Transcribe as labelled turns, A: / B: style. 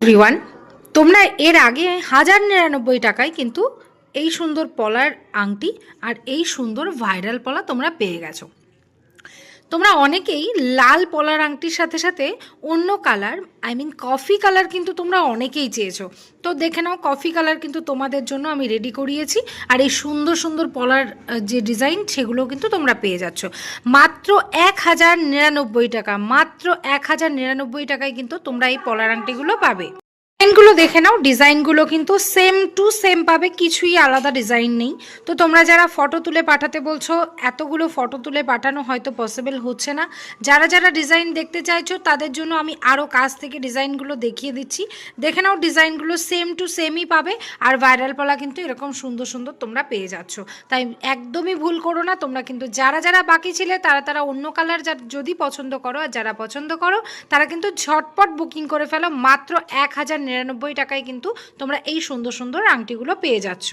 A: Everyone তোমরা এর আগে হাজার নিরানব্বই টাকায় কিন্তু এই সুন্দর পলার আংটি আর এই সুন্দর ভাইরাল পলা তোমরা পেয়ে গেছো। তোমরা অনেকেই লাল পলার আংটির সাথে সাথে অন্য colour I mean coffee colour কিন্তু তোমরা অনেকেই চেয়েছো। তো দেখে নাও কফি কালার কিন্তু তোমাদের জন্য আমি রেডি করিয়েছি আর এই সুন্দর সুন্দর পলার যে ডিজাইন সেগুলো কিন্তু তোমরা পেয়ে যাচ্ছ। মাত্র এক হাজার নিরানব্বই টাকা, মাত্র এক হাজার নিরানব্বই টাকায় কিন্তু তোমরা এই পলার আংটিগুলো পাবে। ডিজাইনগুলো দেখে নাও। ডিজাইনগুলো কিন্তু সেম টু সেম পাবে, কিছুই আলাদা ডিজাইন নেই। তো তোমরা যারা ফটো তুলে পাঠাতে বলছো, এতগুলো ফটো তুলে পাঠানো হয়তো পসিবল হচ্ছে না। যারা যারা ডিজাইন দেখতে চাইছো, তাদের জন্য আমি আরও কাছ থেকে ডিজাইনগুলো দেখিয়ে দিচ্ছি। দেখে নাও ডিজাইনগুলো সেম টু সেমই পাবে। আর ভাইরাল পলা কিন্তু এরকম সুন্দর সুন্দর তোমরা পেয়ে যাচ্ছ। তাই একদমই ভুল করো না, তোমরা কিন্তু যারা যারা বাকি ছিলে, তারা তারা অন্য কালার যদি পছন্দ করো আর যারা পছন্দ করো, তারা কিন্তু ঝটপট বুকিং করে ফেলো। মাত্র এক হাজার নিরানব্বই টাকায় কিন্তু তোমরা এই সুন্দর সুন্দর আংটিগুলো পেয়ে যাচ্ছ।